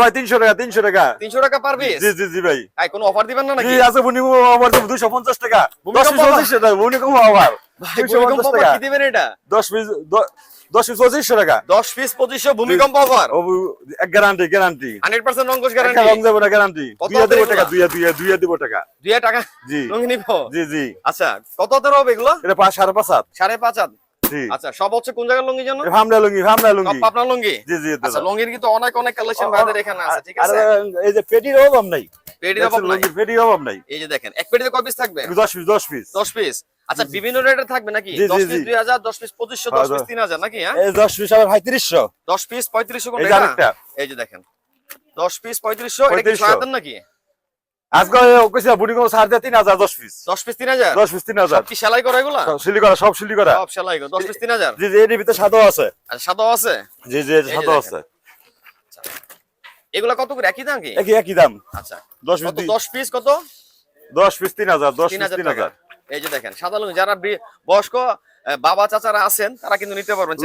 ভাই টাকা তিনশো টাকা। তিনশো টাকা পার পিস জি জি জি ভাই। কোনো অফার দিবেন না নাকি? জি আছে বুনি আমার দুশো পঞ্চাশ টাকা। পিস টাকা বুনি কম আবার ভাই দুশো ভূমিকম্প পঞ্চাশ offer টাকা। কি দিবেন এটা? দশ পিস টাকা। ভূমিকম্প অফার ও গ্যারান্টি গ্যারান্টি গ্যারান্টি রং না গ্যারান্টি? টাকা দেবো টাকা। জি। নিব? জি জি। আচ্ছা কত হবে এগুলো? এটা পাঁচ সাড়ে পাঁচ হাত। সাড়ে পাঁচ হাত। জি আচ্ছা সব হচ্ছে কোন জায়গার লুঙ্গি জানো? হামলা লুঙ্গি হামলা লুঙ্গি। পাবনা লুঙ্গি? জি জি আচ্ছা লুঙ্গির কিন্তু অনেক অনেক কালেকশন ভাইদের এখানে আছে ঠিক আছে? এই যে পেটির অভাব নাই। পেটির অভাব নাই? পেটির অভাব নাই। এই যে দেখেন এক পেটিতে কয় পিস থাকবে? দশ পিস দশ পিস দশ পিস আচ্ছা বিভিন্ন রেটের থাকবে নাকি? জি, দশ জি, পিস জি। দুই হাজার দশ পিস পঁচিশশো হ্যাঁ, দশ পিস দশ- তিন হাজার নাকি হ্যাঁ? এই পিস আবার পঁয়ত্রিশশো। দশ পিস পঁয়ত্রিশশো কোন এই যে এই যে দেখেন দশ পিস পঁয়ত্রিশশো এটা কি 3500 নাকি? আজকে কইছে বুড়ি কম সাড়ে তিন হাজার দশ পিস। দশ পিস তিন হাজার? দশ পিস তিন হাজার। কি সেলাই করা এগুলা? সিলি করা সব সিলি করা। সব সেলাই করা দশ পিস তিন হাজার? জি জি এর ভিতরে সাদা আছে। আর আছে? জি জি সাদা আছে। এগুলা কত করে? একই দাম কি একই একই দাম। আচ্ছা। দশ পিস দশ পিস কত? দশ পিস তিন হাজার দশ তিন পিস হাজার তিন হাজার। এই যে দেখেন সাদা লুঙ্গি যারা বয়স্ক বাবা চাচারা আছেন তারা কিন্তু নিতে পারবেন?